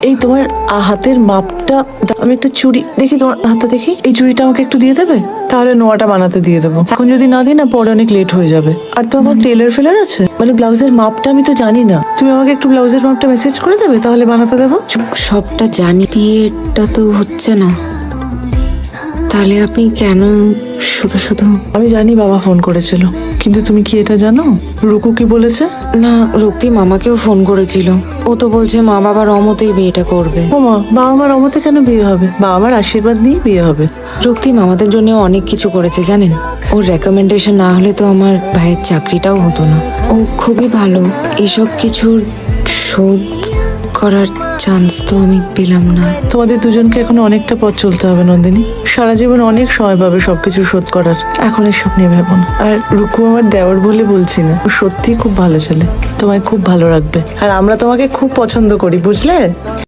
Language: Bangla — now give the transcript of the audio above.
এই তোমার হাতের মাপটা আমি একটা চুড়ি দেখি তোমার হাতে দেখি। এই চুড়িটা আমাকে একটু দিয়ে দেবে? তাহলে নোয়াটা বানাতে দিয়ে দেবো। এখন যদি না দিই না, পরে অনেক লেট হয়ে যাবে। আর তো আমার টেলার ফেলার আছে। মানে ব্লাউজের মাপটা আমি তো জানি না। তুমি আমাকে একটু ব্লাউজের মাপটা মেসেজ করে দেবে, তাহলে বানাতে দেবো। সবটা জানি, বিয়েটা তো হচ্ছে না। তাহলে আপনি কেন শুধু শুধু আমি জানি বাবা ফোন করেছিল কিন্তু তুমি কি এটা জানো? রুকু কি বলেছে? না রক্তিম মামাকেও ফোন করেছিল। ও তো বলছে মা বাবার অমতেই বিয়েটা করবে। ওমা বাবা মার অমতে কেন বিয়ে হবে? বাবা মার আশীর্বাদ নিয়ে বিয়ে হবে। রক্তিম আমাদের জন্য অনেক কিছু করেছে জানেন? ওর রেকমেন্ডেশন না হলে তো আমার ভাইয়ের চাকরিটাও হতো না। ও খুবই ভালো। এসব কিছুর শোধ করার চান্স তো আমি পেলাম না। তোমাদের দুজনকে এখন অনেকটা পথ চলতে হবে, নন্দিনী। সারা জীবন অনেক সময় পাবে সবকিছু শোধ করার। এখন এসব নিয়ে ভেবো না। আর রুকু আমার দেওয়ার বলে বলছি না। ও সত্যিই খুব ভালো ছেলে। তোমায় খুব ভালো রাখবে। আর আমরা তোমাকে খুব পছন্দ করি, বুঝলে?